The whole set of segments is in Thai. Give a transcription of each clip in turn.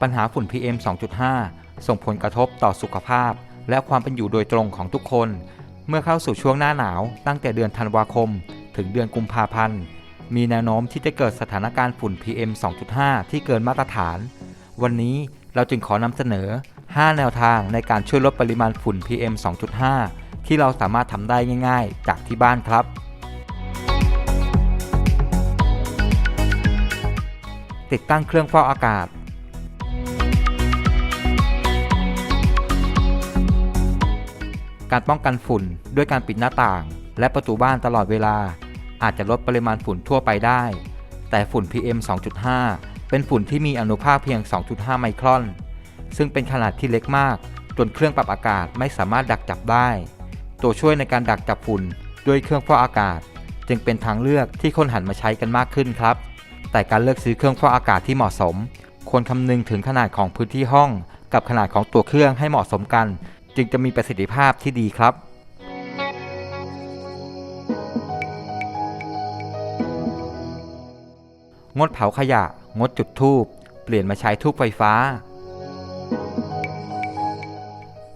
ปัญหาฝุ่น PM 2.5 ส่งผลกระทบต่อสุขภาพ และความเป็นอยู่โดยตรงของทุกคน เมื่อเข้าสู่ช่วงหน้าหนาว ตั้งแต่เดือนธันวาคม ถึงเดือนกุมภาพันธ์ มีแนวโน้มที่จะเกิดสถานการณ์ฝุ่น PM 2.5 ที่เกินมาตรฐาน วันนี้เราจึงขอนำเสนอ 5 แนวทางในการช่วยลดปริมาณฝุ่น PM 2.5 ที่เราสามารถทำได้ง่าย ๆ จากที่บ้านครับติดตั้งเครื่องฟอกอากาศ การป้องกันฝุ่นด้วยการปิดหน้าต่าง และประตูบ้านตลอดเวลา อาจจะลดปริมาณฝุ่นทั่วไปได้ แต่ฝุ่น PM 2.5 เป็นฝุ่นที่มีอนุภาคเพียง 2.5 ไมครอน ซึ่งเป็นขนาดที่เล็กมาก จนเครื่องปรับอากาศไม่สามารถดักจับได้ ตัวช่วยในการดักจับฝุ่นด้วยเครื่องฟอกอากาศ จึงเป็นทางเลือกที่คนหันมาใช้กันมากขึ้นครับ แต่การเลือกซื้อเครื่องฟอกอากาศที่เหมาะสม ควรคำนึงถึงขนาดของพื้นที่ห้อง กับขนาดของตัวเครื่องให้เหมาะสมกัน จึงจะมีประสิทธิภาพที่ดีครับงดเผาขยะ งดจุดธูปเปลี่ยนมาใช้ธูปไฟฟ้า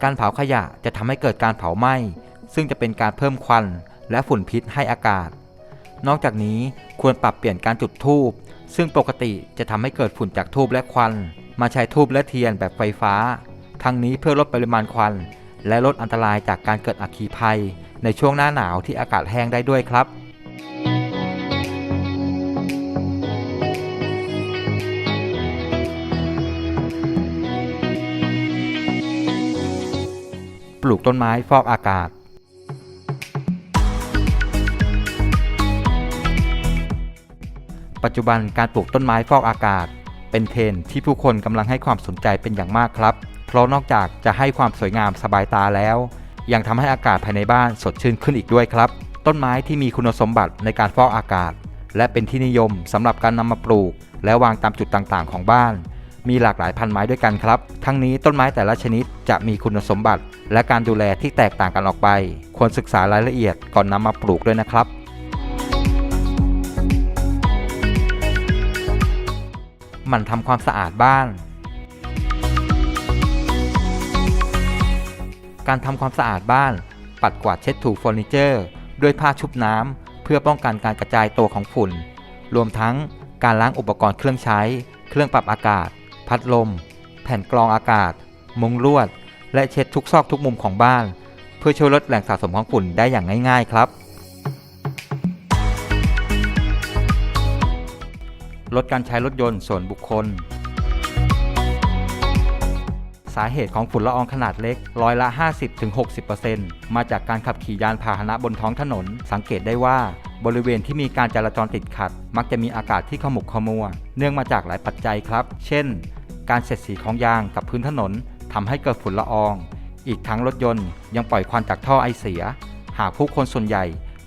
การเผาขยะจะทำให้เกิดการเผาไหม้ ซึ่งจะเป็นการเพิ่มควันและฝุ่นพิษให้อากาศ นอกจากนี้ควรปรับเปลี่ยนการจุดธูปซึ่งปกติจะทำให้เกิดฝุ่นจากธูปและควัน มาใช้ธูปและเทียนแบบไฟฟ้า ทั้งนี้เพื่อลดปริมาณควัน และลดอันตรายจากการเกิดอัคคีภัย ในช่วงหน้าหนาวที่อากาศแห้งได้ด้วยครับปลูกต้นไม้ฟอกอากาศ ปัจจุบันการปลูกต้นไม้ฟอกอากาศ เป็นเทรนที่ผู้คนกำลังให้ความสนใจเป็นอย่างมากครับ เพราะนอกจากจะให้ความสวยงามสบายตาแล้ว ยังทำให้อากาศภายในบ้านสดชื่นขึ้นอีกด้วยครับ ต้นไม้ที่มีคุณสมบัติในการฟอกอากาศ และเป็นที่นิยมสำหรับการนำมาปลูก และวางตามจุดต่างๆ ของบ้าน มีหลากหลายพันไม้ด้วยกันครับ ทั้งนี้ต้นไม้แต่ละชนิดจะมีคุณสมบัติ และการดูแลที่แตกต่างกันออกไป ควรศึกษารายละเอียดก่อนนำมาปลูกด้วยนะครับมันทำความสะอาดบ้าน การทำความสะอาดบ้าน ปัดกวาดเช็ดถูเฟอร์นิเจอร์ ด้วยผ้าชุบน้ำ เพื่อป้องกันการกระจายตัวของฝุ่น รวมทั้งการล้างอุปกรณ์เครื่องใช้ เครื่องปรับอากาศ พัดลม แผ่นกรองอากาศ มุงลวด และเช็ดทุกซอกทุกมุมของบ้าน เพื่อช่วยลดแหล่งสะสมของฝุ่นได้อย่างง่าย ๆ ครับ ลดการใช้รถยนต์ส่วนบุคคลาเหตุของฝุ่นละอองขนาดเล็กร้อยละ 50-60%มาจากการขับขี่ยานพาหนะบนท้องถนน สังเกตได้ว่าบริเวณที่มีการจราจรติดขัด มักจะมีอากาศที่ขมุกขมัว เนื่องมาจากหลายปัจจัยครับ เช่น การเสียดสีของยางกับพื้นถนนทำให้เกิดฝุ่นละออง อีกทั้งรถยนต์ยังปล่อยควันจากท่อไอเสีย หากผู้คนส่วนใหญ่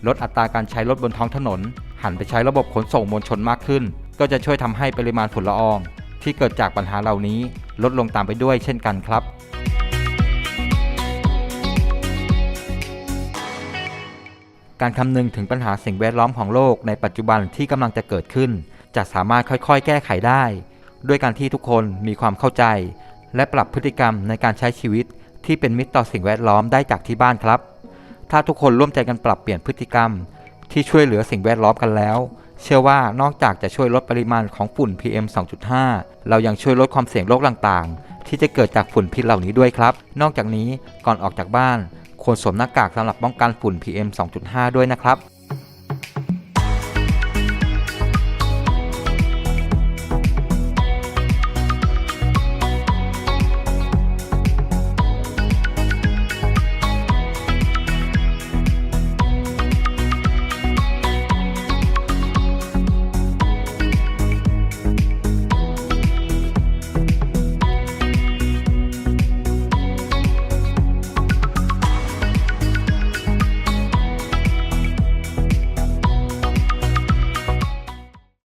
ลดอัตราการใช้รถบนท้องถนน หันไปใช้ระบบขนส่งมวลชนมากขึ้น ก็จะช่วยทำให้ปริมาณฝุ่นละออง ที่เกิดจากปัญหาเหล่านี้ ลดลงตามไปด้วยเช่นกันครับการคำนึงถึงปัญหาสิ่งแวดล้อมของโลกในปัจจุบันที่กำลังจะเกิดขึ้น จะสามารถค่อยๆ แก้ไขได้ ด้วยการที่ทุกคนมีความเข้าใจ และปรับพฤติกรรมในการใช้ชีวิต ที่เป็นมิตรต่อสิ่งแวดล้อมได้จากที่บ้านครับ ถ้าทุกคนร่วมใจกันปรับเปลี่ยนพฤติกรรม ที่ช่วยเหลือสิ่งแวดล้อมกันแล้ว เชื่อว่านอกจากจะช่วยลดปริมาณของฝุ่น PM 2.5 เรายังช่วยลดความเสี่ยงโรคต่างๆ ที่จะเกิดจากฝุ่นพิษเหล่านี้ด้วยครับ นอกจากนี้ก่อนออกจากบ้านควรสวมหน้ากากสำหรับป้องกันฝุ่น PM 2.5 ด้วยนะครับ